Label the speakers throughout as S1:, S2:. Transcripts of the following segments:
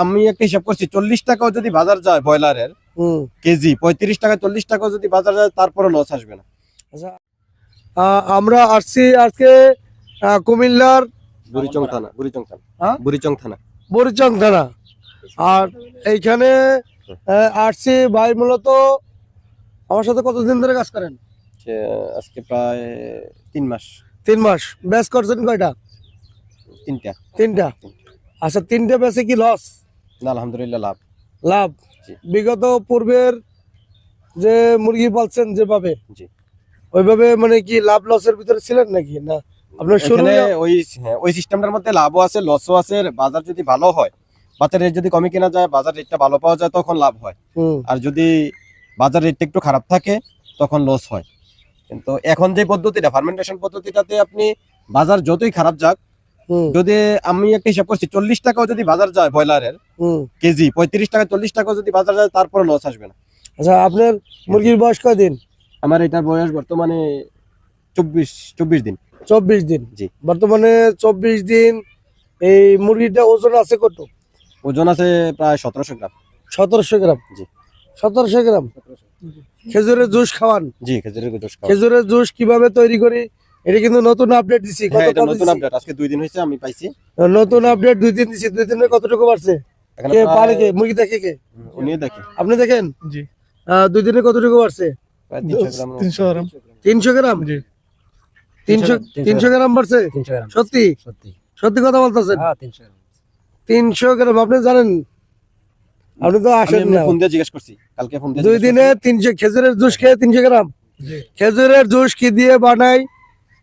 S1: আমি একটা হিসাব করছি চল্লিশ টাকাও যদি বাজার যায় ব্রয়লারের
S2: হুম।
S1: কেজি পঁয়ত্রিশ টাকা চল্লিশ টাকাও যদি বাজার যায় তারপরে লস আসবে না।
S2: আচ্ছা। আমরা আসছি আজকে কুমিল্লার
S1: বুড়িচং থানা বুড়িচং থানা? বুড়িচং থানা।
S2: বরিচং থানা। আর এইখানে আসছি ভাই মূলত আমার সাথে কতদিন ধরে কাজ করেন?
S1: আজকে প্রায় তিন মাস।
S2: তিন মাস। ব্যাচ করছেন কয়টা?
S1: তিনটা।
S2: তিনটা। আচ্ছা তিনটা ব্যাচে কি লস
S1: না আলহামদুলিল্লাহ লাভ।
S2: লাভ। বিগত পূর্বের যে মুরগি পালছেন যেভাবে
S1: জি।
S2: ওইভাবে মানে কি লাভ লসের ভিতরে ছিলেন নাকি? না আপনার
S1: এখানে ওই হ্যাঁ, ওই সিস্টেমটার মধ্যে লাভও আছে লসও আছে বাজার যদি ভালো হয় বাজার রেট যদি কমে কেনা যায় বাজার রেটটা ভালো পাওয়া যায় তখন লাভ হয়। আর যদি বাজার রেটটা একটু খারাপ থাকে তখন লস হয়। কিন্তু এখন যে পদ্ধতিটা ফার্মেন্টেশন পদ্ধতিটাতে আপনি বাজার যতই খারাপ যাক যদি আমি একটা হিসাব করছি চল্লিশ টাকাও যদি বাজার যায় ব্রয়লারের কেজি পঁয়ত্রিশ টাকা চল্লিশ টাকাও যদি বাজার যায় তারপরে লস আসবে না।
S2: আচ্ছা আপনার মুরগির বয়স কয়দিন?
S1: আমার এটার বয়স বর্তমানে চব্বিশ চব্বিশ দিন।
S2: চব্বিশ দিন?
S1: জি।
S2: বর্তমানে চব্বিশ দিন এই মুরগিটা ওজন আছে কত?
S1: ওজন আছে প্রায় সতেরোশো গ্রাম।
S2: সতেরোশো গ্রাম?
S1: জি।
S2: সতেরোশো গ্রাম? খেজুরের জুস খাওয়ান?
S1: জি খেজুরের জুস।
S2: খেজুরের জুস কীভাবে তৈরি করি? এটা কিন্তু নতুন আপডেট দিছি।
S1: হ্যাঁ এটা নতুন আপডেট আজকে দুই দিন হয়েছে আমি পাইছি।
S2: নতুন আপডেট দুই দিন দিছি দুই দিনে কতটুকু বাড়ছে? কে পারে কে? মুরগি দেখে কে?
S1: উনিও দেখি।
S2: আপনি দেখেন?
S3: জি।
S2: দুই দিনে কতটুকু বাড়ছে?
S1: প্রায় তিনশো গ্রাম
S3: তিনশো গ্রাম। জি।
S2: তিনশো তিনশো গ্রাম বাড়ছে?
S4: তিনশো গ্রাম।
S2: সত্যি?
S4: সত্যি।
S2: সত্যি কথা বলতেছেন?
S4: হ্যাঁ তিনশো গ্রাম।
S2: তিনশো গ্রাম। আপনি জানেন আপনি তো আসেন না।
S1: ফোন দিয়ে জিজ্ঞেস করছি কালকে ফোন দিয়ে
S2: দুই দিনে
S1: করছি।
S2: তিনশো খেজুরের জুস খেয়ে তিনশো গ্রাম।
S3: জি।
S2: খেজুরের জুস কি দিয়ে বানাই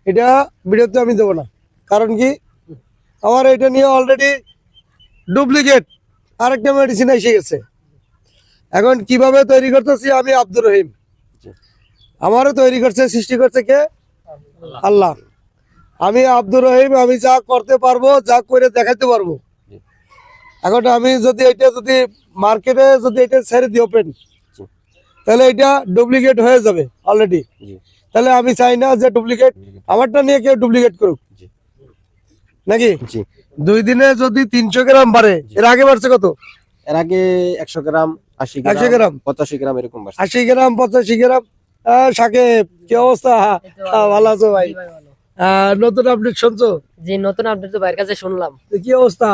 S2: এটা ভিডিওতে আমি দেবো না। কারণ কি? আমার এটা নিয়ে অলরেডি ডুপ্লিকেট আরেকটা মেডিসিন এসে গেছে। এখন কীভাবে তৈরি করতেছি আমি আব্দুর রহিম। আমারও তৈরি করছে সৃষ্টি করছে কে? আল্লাহ। আমি আব্দুর রহিম আমি যা করতে পারব যা করে দেখাতে পারব। এখন আমি যদি এটা যদি মার্কেটে যদি এটা ছেড়ে দিই ওপেন তাহলে এটা ডুপ্লিকেট হয়ে যাবে অলরেডি। তাহলে আমি চাই না যে ডুপ্লিকেট আমারটা নিয়ে কেউ ডুপ্লিকেট করুক। নাকি? দুই দিনে যদি তিনশো গ্রাম বাড়ে এর আগে বাড়ছে কত?
S1: এর আগে একশো গ্রাম আশি
S2: 100 গ্রাম?
S1: পঁচাশি গ্রাম এরকম
S2: আশি গ্রাম পঁচাশি গ্রাম। সাকিব কি অবস্থা? ভালো আছো ভাই। নতুন আপডেট শুনছো?
S5: জি নতুন আপডেট তো বাইরের কাছে শুনলাম।
S2: কি অবস্থা?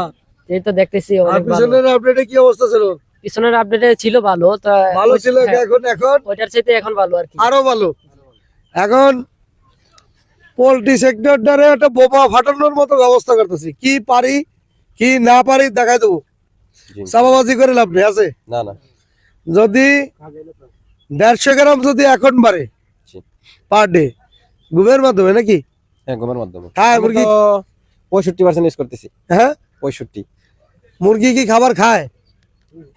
S5: এই তো দেখতেছি
S2: পিছনের আপডেটে কি অবস্থা ছিল?
S5: পিছনের আপডেটে ছিল ভালো তা
S2: ভালো ছিল
S5: হ্যাঁ,
S2: এখন? এখন?
S5: ওইটার চাইতে এখন ভালো আর কি।
S2: আরও ভালো? এখন পোল্ট্রি সেক্টরটারে একটা বোমা ফাটানোর মতো ব্যবস্থা করতেছি। কি পারি কি না পারি দেখাই দেবো।
S1: জি।
S2: চাপাবাজি করে লাভ নেই আছে?
S1: না না।
S2: যদি দেড়শো গ্রাম যদি এখন বাড়ে পার ডে গুমের মাধ্যমে নাকি?
S1: হ্যাঁ গমের মাধ্যমে।
S2: খায় মুরগি?
S1: পঁয়ষট্টি পার্সেন্ট ইউজ করতেছি।
S2: হ্যাঁ?
S1: পঁয়ষট্টি।
S2: মুরগি কি খাবার খায়?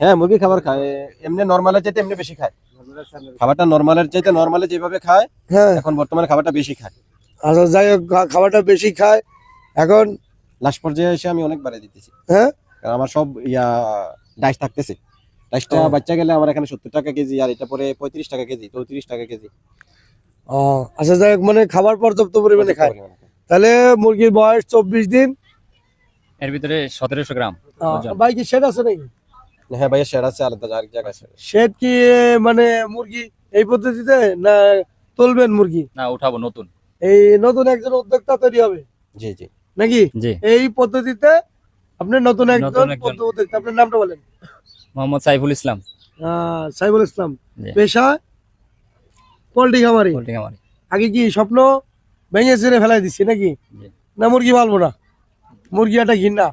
S1: হ্যাঁ মুরগি খাবার খায়। এমনি নর্মালের চাইতে এমনি বেশি খায়। খাবারটা নর্মালের চাইতে নর্মালে যেভাবে খায়
S2: হ্যাঁ।
S1: এখন বর্তমানে খাবারটা বেশি খায়।
S2: আচ্ছা যাই হোক খাবারটা বেশি খায়। এখন
S1: লাস্ট পর্যায়ে এসে আমি অনেক বাড়িয়ে দিতেছি।
S2: হ্যাঁ?
S1: কারণ আমার সব ইয়া ডাইস থাকতেছে। ডাইসটা বাচ্চা গেলে আমার এখানে সত্তর টাকা কেজি আর এটা পরে পঁয়ত্রিশ টাকা কেজি চৌত্রিশ টাকা কেজি।
S2: ও আচ্ছা যাই হোক মানে খাবার পর্যাপ্ত পরিমাণে খায়। তাহলে মুরগির বয়স চব্বিশ দিন।
S4: এর ভিতরে সতেরোশো গ্রাম।
S2: ভাই কি শেড আছে নাকি?
S1: হ্যাঁ ভাইয়া শেয়ার আছে আলাদা আরেক জায়গায়
S2: শেড কি মানে মুরগি এই পদ্ধতিতে না তুলবেন মুরগি?
S4: না উঠাবো নতুন।
S2: এই নতুন একজন উদ্যোক্তা তৈরি হবে?
S1: জি জি।
S2: নাকি? এই পদ্ধতিতে আপনি নতুন একজন উদ্যোক্তা আপনার নামটা বলেন।
S4: মোহাম্মদ সাইফুল ইসলাম।
S2: আহ, সাইবুল ইসলাম। পেশা? পোল্ট্রি খামারি।
S4: পোল্ট্রি খামারি।
S2: আগে কি স্বপ্ন ভেঙে ছেড়ে ফেলাই দিচ্ছি নাকি? না মুরগি পালবো না। মুরগি একটা ঘিন্না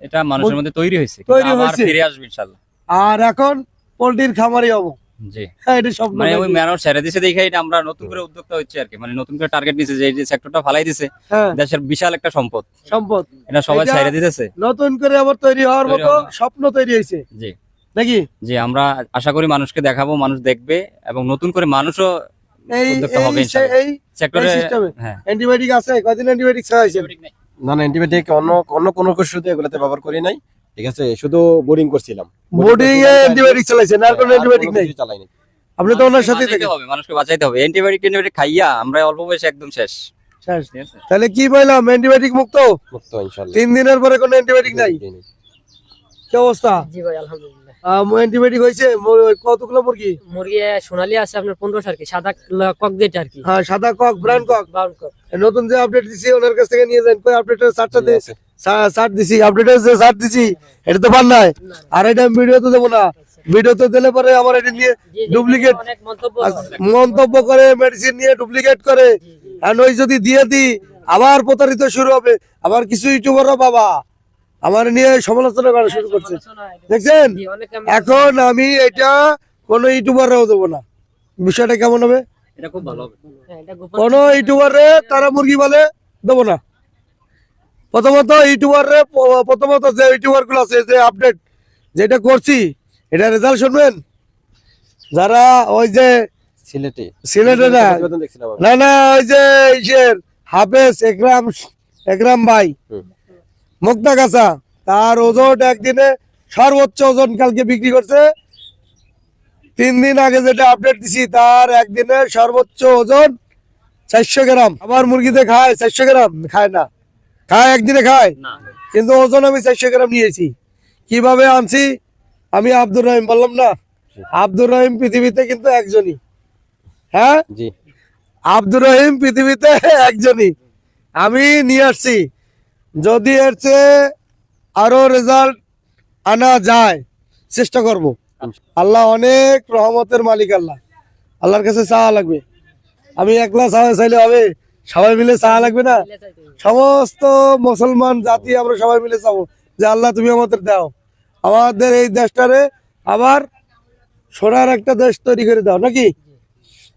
S4: এটা মানুষের মধ্যে তৈরি হয়েছে
S2: তৈরি হয়েছে।
S4: ফিরে আসবে ইনশাল্লাহ
S2: আর এখন পোল্ট্রির খামারি হব।
S4: জি।
S2: হ্যাঁ এটা
S4: মানে ওই? মানুষ ছেড়ে দিছে দেখে এটা আমরা নতুন করে উদ্যোক্তা হচ্ছে আর কি। মানে নতুন করে টার্গেট নিছে যে এই সেক্টরটা ফালাই দিছে
S2: হ্যাঁ।
S4: দেশের বিশাল একটা সম্পদ।
S2: সম্পদ।
S4: এটা সবাই ছেড়ে দিতেছে।
S2: নতুন করে আবার তৈরি হওয়ার মতো স্বপ্ন তৈরি হয়েছে।
S4: জি।
S2: নাকি?
S4: জি আমরা আশা করি মানুষকে দেখাবো মানুষ দেখবে এবং নতুন করে মানুষও
S2: এই
S4: উদ্যোক্তা হবে
S2: এই
S4: সেক্টরে হ্যাঁ।
S2: অ্যান্টিবায়োটিক আছে কয়দিন অ্যান্টিবায়োটিক
S1: না না অ্যান্টিবায়োটিক অন্য অন্য কোনো ওষুধে এগুলোতে ব্যবহার করি নাই। ঠিক আছে শুধু বোর্ডিং করছিলাম।
S2: বোর্ডিং এ অ্যান্টিবায়োটিক চালাইছেন আর কোনো অ্যান্টিবায়োটিক নাই।
S1: চালাই নাই। চালাইনি
S2: আপনি তো ওনার
S4: সাথেই
S2: থেকে
S4: হবে মানুষকে বাঁচাইতে হবে। অ্যান্টিবায়োটিক অ্যান্টিবায়োটিক খাইয়া আমরা অল্প বয়সে একদম শেষ।
S2: শেষ। তাহলে কি পাইলাম অ্যান্টিবায়োটিক মুক্ত?
S1: মুক্ত ইনশাআল্লাহ
S2: তিন দিনের পরে কোনো অ্যান্টিবায়োটিক নাই। কি অবস্থা?
S5: জি ভাই আলহামদুলিল্লাহ।
S2: অ্যান্টিবায়োটিক হয়েছে? কতগুলো মুরগি?
S5: মুরগি সোনালি আছে আপনার পনেরোশো আর কি সাদা কক যেটা আর কি।
S2: হ্যাঁ সাদা cock brown cock.
S5: Brown cock.
S2: নতুন যে আপডেট দিছি ওনার কাছ থেকে নিয়ে যান। কই আপডেটের সারটা
S1: জি,
S2: সার দিছি। আপডেটের যে সার দিছি এটা তো পার নাই। আর এটা ভিডিও তো দেবো না। ভিডিও তো দিলে পরে আমার এটা নিয়ে
S5: জি, জি,
S2: ডুপ্লিকেট
S5: মন্তব্য
S2: করে মেডিসিন নিয়ে ডুপ্লিকেট করে। আর ওই যদি দিয়ে দিই আবার প্রতারিত শুরু হবে। আবার কিছু ইউটিউবারও বাবা আমার নিয়ে সমালোচনা করা শুরু করছে। দেখছেন? এখন আমি এটা কোনো ইউটিউবাররাও দেবো না। বিষয়টা কেমন হবে?
S4: এটা খুব ভালো হবে।
S5: হ্যাঁ,
S2: কোনো ইউটিউবারে তারা মুরগি বলে দেবো না। প্রথমত ইউটিউবারে প্রথমত যে ইউটিউবারগুলো আছে যে আপডেট যেটা করছি এটা রেজাল্ট শুনবেন? যারা ওই যে
S1: সিলেটে।
S2: সিলেটে না। না না ওই যে হাফেজ একরাম একরাম ভাই। মুক্তা গাছা। তার ওজন একদিনে সর্বোচ্চ ওজন কালকে বিক্রি করছে। তিন দিন আগে যেটা আপডেট দিছি তার একদিনে সর্বোচ্চ ওজন চারশো গ্রাম। আমার মুরগিতে খায় চারশো গ্রাম খায় না। খায় একদিনে খায়। কিন্তু ওজন আমি চারশো গ্রাম নিয়েছি। কীভাবে আনছি আমি আব্দুর রহিম বললাম না। আব্দুর রহিম পৃথিবীতে কিন্তু একজনই। হ্যাঁ? আব্দুর রহিম পৃথিবীতে একজনই। আমি নিয়ে আসছি। যদি এর চেয়ে আরও রেজাল্ট আনা যায় চেষ্টা করব। আল্লাহ অনেক রহমতের মালিক আল্লাহ। আল্লাহর কাছে চাওয়া লাগবে। আমি একলা চাওয়া চাইলে হবে? সবাই মিলে চাওয়া লাগবে না? সমস্ত মুসলমান জাতি আমরা সবাই মিলে চাবো যে আল্লাহ তুমি আমাদের দাও। আমাদের এই দেশটারে আবার সোনার একটা দেশ তৈরি করে দাও নাকি?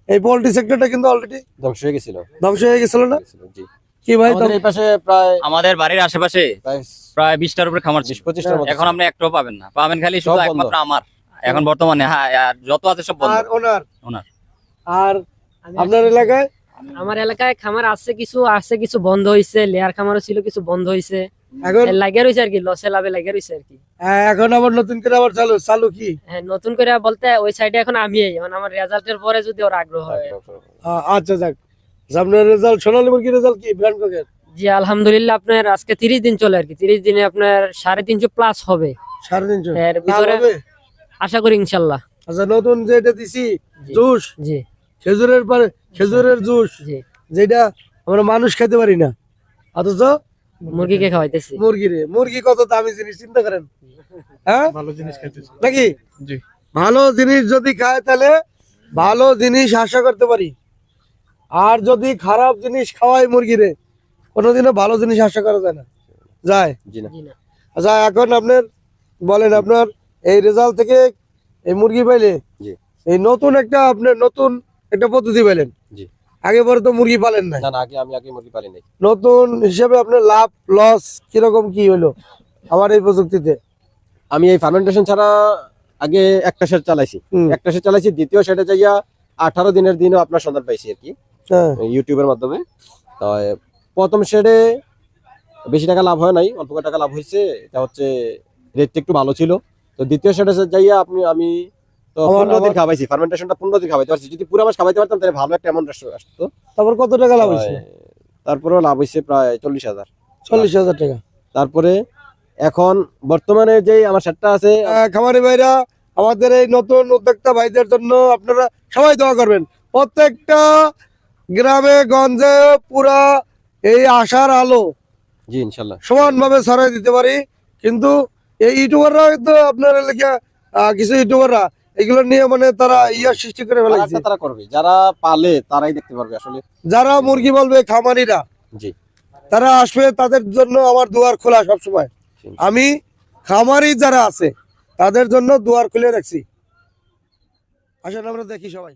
S2: এই পোল্ট্রি সেক্টরটা কিন্তু অলরেডি
S1: ধ্বংস হয়ে গেছিল।
S2: ধ্বংস হয়ে গেছিল না?
S1: জি।
S2: কি ভাই
S1: আমাদের এই পাশে প্রায়
S4: আমাদের বাড়ির আশেপাশে
S1: প্রায়
S4: বিশটার উপরে খামার ছিল।
S1: পঁচিশটার
S4: এখন আপনি একটাও পাবেন না। পাবেন খালি শুধু একমাত্র আমার। এখন বর্তমানে হ্যাঁ আর যত আছে সব বন্ধ।
S2: আর ওনার?
S4: ওনার।
S2: আর আপনার এলাকায়?
S5: আমার এলাকায় খামার আছে কিছু আছে কিছু বন্ধ হয়েছে লেয়ার খামারও ছিল কিছু বন্ধ
S2: এখন?
S5: লাগে আর কি লসে লাভে লাগে রয়েছে আর কি।
S2: হ্যাঁ, এখন আবার নতুন করে আবার চালু চালু কি?
S5: হ্যাঁ নতুন করে বলতে ওই সাইডে এখন আমি মানে আমার রেজাল্টের পরে যদি ওর আগ্রহ হয়।
S2: আচ্ছা যাক। রেজাল্ট সোনালী মুরগির রেজাল্ট কি? ব্র্যান্ড কোকের
S5: জি আলহামদুলিল্লাহ আপনার আজকে তিরিশ দিন চলে আর কি। তিরিশ দিনে আপনার সাড়ে তিনশো প্লাস হবে।
S2: সাড়ে তিনশো?
S5: এর ভিতরে আশা করি ইনশাল্লাহ।
S2: আচ্ছা নতুন যেটা দিছি জুস?
S5: জি।
S2: খেজুরের পরে খেজুরের জুস
S5: জি।
S2: যেটা আমরা মানুষ খেতে পারি না। অথচ
S5: মুরগিকে খাওয়াইতেছি।
S2: মুরগিরে মুরগি কত দামি জিনিস চিন্তা করেন। হ্যাঁ?
S3: ভালো জিনিস খাইতেছি
S2: নাকি?
S3: জি।
S2: ভালো জিনিস যদি খায় তাহলে ভালো জিনিস আশা করতে পারি। আর যদি খারাপ জিনিস খাওয়াই মুরগিরে কোনোদিনও ভালো জিনিস আশা করা যায় না। যায়? আচ্ছা এখন আপনার বলেন আপনার এই রেজাল্ট থেকে এই মুরগি পাইলে এই নতুন একটা আপনার নতুন একটা পদ্ধতি পাইলেন। আগে পরে তো মুরগি পালেন না
S1: না না আগে আমি আগে মুরগি পালি নাই
S2: নতুন হিসেবে আপনার লাভ লস কীরকম কি হলো আমার এই প্রযুক্তিতে?
S1: আমি এই ফার্মেন্টেশন ছাড়া আগে একটা সেট চালাইছি।
S2: হুম,
S1: একটা সেট চালাইছি দ্বিতীয় শেডে যাইয়া আঠারো দিনের দিনও আপনার সন্ধান পাইছি আর কি। ইউটিউবের মাধ্যমে। প্রথম শেডে বেশি টাকা লাভ হয় নাই অল্প টাকা লাভ হয়েছে। এটা হচ্ছে রেটটা একটু ভালো ছিল। তো দ্বিতীয় শেডে যাইয়া আপনি আমি তো পনেরো দিন খাওয়াইছি ফার্মেন্টেশনটা পনেরো দিন খাওয়াইতে পারছি। যদি পুরো মাস খাওয়াইতে পারতাম তাহলে ভালো একটা অ্যামাউন্ট আসতো
S2: তারপর কত টাকা লাভ হয়েছে?
S1: তারপরেও লাভ হয়েছে প্রায় চল্লিশ হাজার।
S2: চল্লিশ হাজার টাকা।
S1: তারপরে এখন বর্তমানে যে আমার শেডটা আছে
S2: খামারি ভাইরা আমাদের এই নতুন উদ্যোক্তা ভাইদের জন্য আপনারা সবাই দোয়া করবেন। প্রত্যেকটা গ্রামে গঞ্জে পুরা এই আশার আলো
S1: জি ইনশাল্লাহ।
S2: সমানভাবে ছড়াই দিতে পারি। কিন্তু এই ইউটিউবাররা তো আপনার এলাকা কিছু ইউটিউবাররা এগুলো নিয়ে মানে তারা ইয়ার সৃষ্টি করে ফেলাইছে
S1: তারা করবে। যারা পালে তারাই দেখতে পারবে আসলে।
S2: যারা মুরগি বলবে খামারিরা
S1: জি।
S2: তারা আসবে তাদের জন্য আমার দুয়ার খোলা সবসময়। আমি খামারি যারা আছে তাদের জন্য দুয়ার খুলে রাখছি। আসেন আমরা দেখি সবাই।